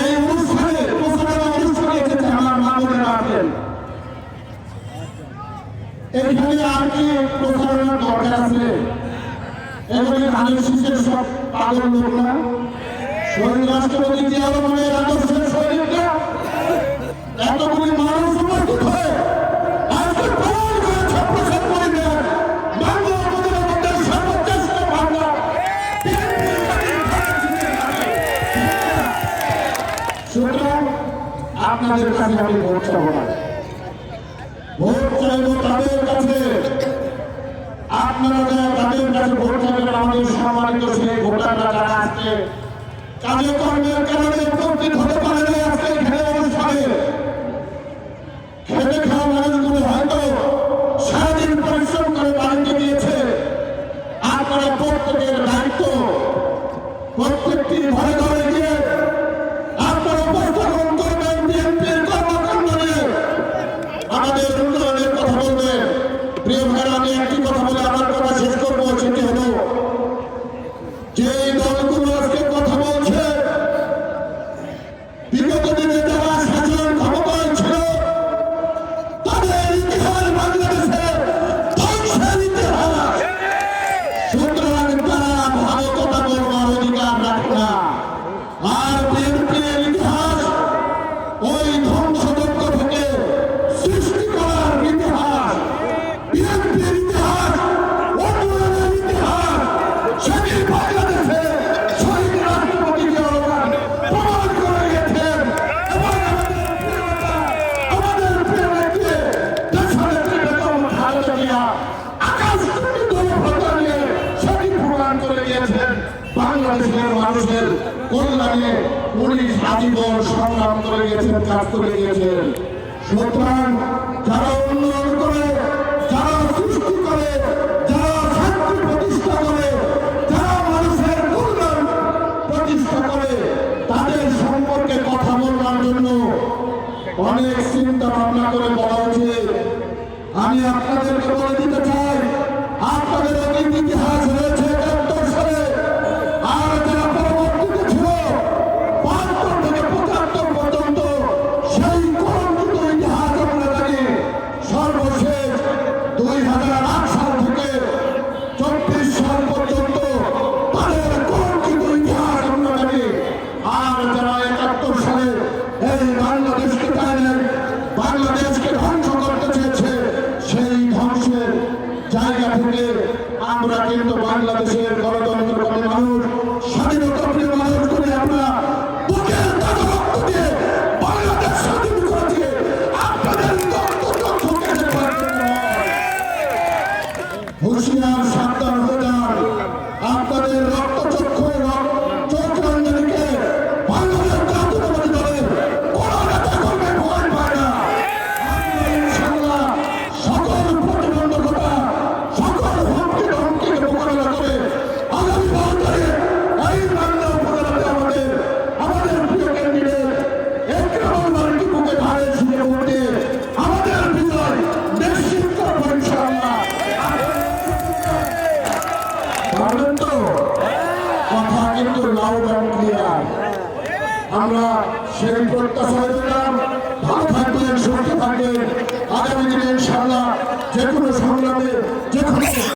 এই অনুষ্ঠানে প্রচারণা অনুষ্ঠানে এসেছে আমার মা বোনেরা আছেন। এইখানে আর কি প্রচারণার দরকার আছে? এগুলি ধানের শীষের সব পাগল লোক না শহীদ রাষ্ট্রপতি জিয়া রহমানের আদর্শের শরীরটা এতগুলি মানুষ আপনাদের কাছে আমি ভোট চাবো না ভোট চাইব তাদের কাছে। আপনারা যারা তাদের কাছে ভোট চাইবেন, আমাদের সম্মানিত সেই ভোটাররা যারা আজকে কাজে কর্মের কারণে উপস্থিত হতে পারে না আজকে এখানে অনুষ্ঠানে? খেটে খাওয়া মানুষগুলো হয়তো সারাদিন পরিশ্রম করে বাড়িতে গিয়েছে আমাদের উন্নয়নের কথা বলবেন। প্রিয় ভাইরা, আমি একটি কথা বলে আমার কথা শেষ করব সেটি হলো যে দলগুলো বাংলাদেশের মানুষের কল্যাণে উনি আজীবন সংগ্রাম করে গেছেন কাজ করে গিয়েছেন সুতরাং যারা অনেক চিন্তা ভাবনা করে বলা উচিত আমি আপনাদেরকে বলে দিতে চাই। আপনাদের অনেক ইতিহাস রয়েছে। বাংলাদেশের গণতন্ত্র মানুষ স্বাধীনতা আমরা সেই প্রত্যাশা দিলাম